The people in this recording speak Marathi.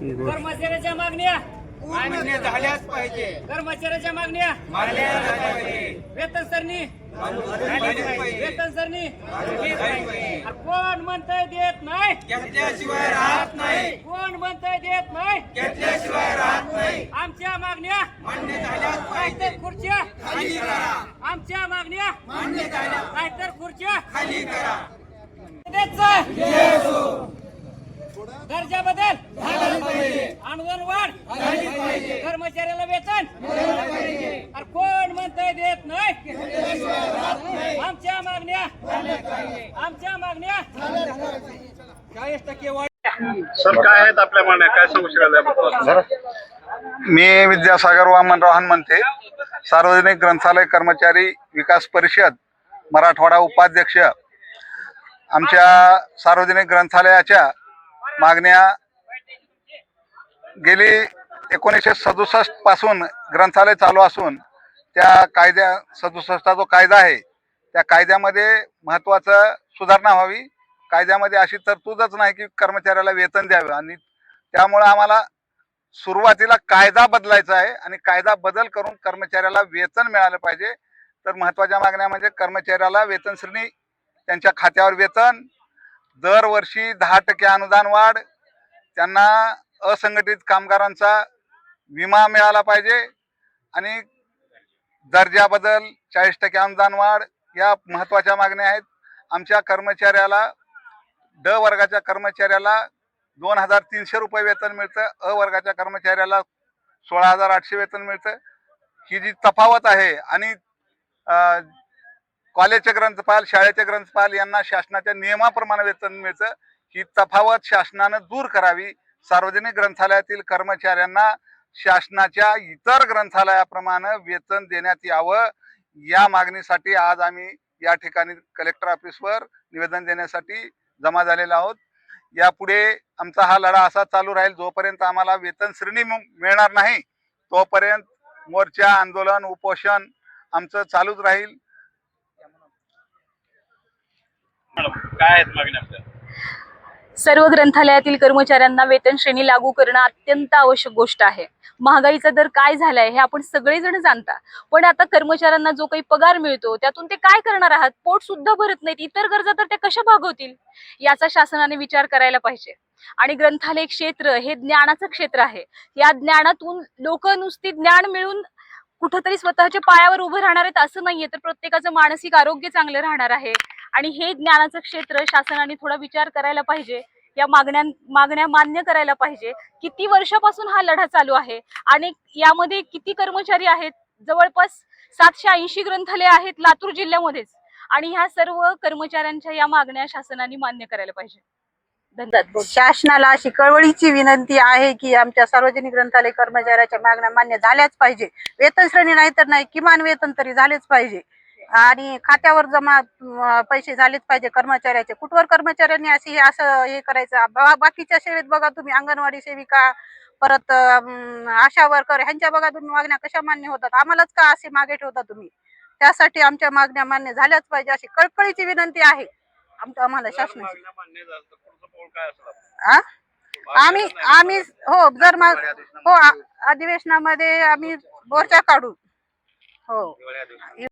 कर्मचाऱ्याच्या मागण्या. मान्य झाल्याच पाहिजे. कर्मचाऱ्याच्या मागण्या. मान्य झाल्या पाहिजे. वेतन सरणी. वेतन सरणी. कोण म्हणताय देत नाही? घेतल्याशिवाय राहत नाही. कोण म्हणताय देत नाही? घेतल्याशिवाय राहत नाही. आमच्या मागण्या. मान्य झाल्याच पाहिजे. खुर्च्या. खाली करा. आमच्या मागण्या. मान्य झाल्या. नाहीतर खुर्च्या. खाली करा. द्यायचं दर्जा बदल अनुदान वाढ कर्मचाऱ्याला वेतन अरे कोण म्हणताय देत नाही? आमच्या मागण्या आमच्या मागण्या चाळीस टक्के वाढ. सर काय आहेत आपल्या मागण्या? काय सांगू शकाल? मी विद्यासागर वामनराव हनुमंते सार्वजनिक ग्रंथालय कर्मचारी विकास परिषद मराठवाडा उपाध्यक्ष. आमच्या सार्वजनिक ग्रंथालयाच्या मागण्या गेली एकोणीसशे सदुसष्टपासून ग्रंथालय चालू असून त्या कायद्या सदुसष्टचा जो कायदा आहे त्या कायद्यामध्ये महत्त्वाचं सुधारणा व्हावी. कायद्यामध्ये अशी तरतूदच नाही की कर्मचाऱ्याला वेतन द्यावे आणि त्यामुळं आम्हाला सुरुवातीला कायदा बदलायचा आहे आणि कायदा बदल करून कर्मचाऱ्याला वेतन मिळालं पाहिजे. तर महत्त्वाच्या मागण्या म्हणजे कर्मचाऱ्याला वेतन श्रेणी त्यांच्या खात्यावर वेतन दरवर्षी दहा टक्के अनुदान वाढ त्यांना असंघटित कामगारांचा विमा मिळाला पाहिजे आणि दर्जाबद्दल चाळीस टक्के अनुदान वाढ या महत्त्वाच्या मागण्या आहेत. आमच्या कर्मचाऱ्याला ड वर्गाच्या कर्मचाऱ्याला दोन हजार तीनशे रुपये वेतन मिळतं अ वर्गाच्या कर्मचाऱ्याला सोळा हजार आठशे वेतन मिळतं. ही जी तफावत आहे आणि कॉलेजचे ग्रंथपाल शाळेचे ग्रंथपाल यांना शासनाच्या नियमाप्रमाणे वेतन मिळतं. ही तफावत शासनानं दूर करावी. सार्वजनिक ग्रंथालयातील कर्मचाऱ्यांना शासनाच्या इतर ग्रंथालयाप्रमाणे वेतन देण्यात यावं. या मागणीसाठी आज आम्ही या ठिकाणी कलेक्टर ऑफिसवर निवेदन देण्यासाठी जमा झालेलो आहोत. यापुढे आमचा हा लढा असा चालू राहील जोपर्यंत आम्हाला वेतन श्रेणी मिळणार नाही तोपर्यंत मोर्चा आंदोलन उपोषण आमचं चालूच राहील. काय आहेत मागण्या आपल्या? सर्व ग्रंथालयातील कर्मचाऱ्यांना वेतन श्रेणी लागू करणं अत्यंत आवश्यक गोष्ट आहे. महागाईचा दर काय झालाय हे आपण सगळेजण जाणता. पण आता कर्मचाऱ्यांना जो काही पगार मिळतो त्यातून ते काय करणार आहात? पोट सुद्धा भरत नाहीत. इतर गरजा तर ते कशा भागवतील? याचा शासनाने विचार करायला पाहिजे. आणि ग्रंथालय क्षेत्र हे ज्ञानाचं क्षेत्र आहे. या ज्ञानातून लोक नुसती ज्ञान मिळून कुठंतरी स्वतःच्या पायावर उभं राहणार आहेत असं नाहीये. तर प्रत्येकाचं मानसिक आरोग्य चांगलं राहणार आहे. आणि हे ज्ञानाचं क्षेत्र शासनाने थोडा विचार करायला पाहिजे. या मागण्या मागण्या मान्य करायला पाहिजे. किती वर्षापासून हा लढा चालू आहे? आणि यामध्ये किती कर्मचारी आहेत? जवळपास सातशे ऐंशी ग्रंथालय आहेत लातूर जिल्ह्यामध्येच. आणि ह्या सर्व कर्मचाऱ्यांच्या या मागण्या शासनाने मान्य करायला पाहिजे. धन्यवाद. हो, शासनाला अशी कळवळीची विनंती आहे की आमच्या सार्वजनिक ग्रंथालय कर्मचाऱ्याच्या मागण्या मान्य झाल्याच पाहिजे. वेतन श्रेणी नाही तर नाही किमान वेतन तरी झालेच पाहिजे. आणि खात्यावर जमा अं, पैसे झालेच पाहिजे कर्मचाऱ्याचे. कुठवर कर्मचाऱ्यांनी अशी हे असं हे करायचं? बा- बाकीच्या सेवेत बघा तुम्ही अंगणवाडी सेविका परत अं, आशा वर्कर ह्यांच्या बघा तुम्ही मागण्या कशा मान्य होतात? आम्हालाच का असे मागे ठेवता तुम्ही? त्यासाठी आमच्या मागण्या मान्य झाल्याच पाहिजे अशी कळकळीची विनंती आहे. आमच्या आम्हाला शासनाची मागण्या मान्य झाल्या तर पुढचं पाऊल काय असणार? आ? आम्ही आम्ही हो जर मग हो आ- अधिवेशनामध्ये आम्ही मोर्चा काढू. हो.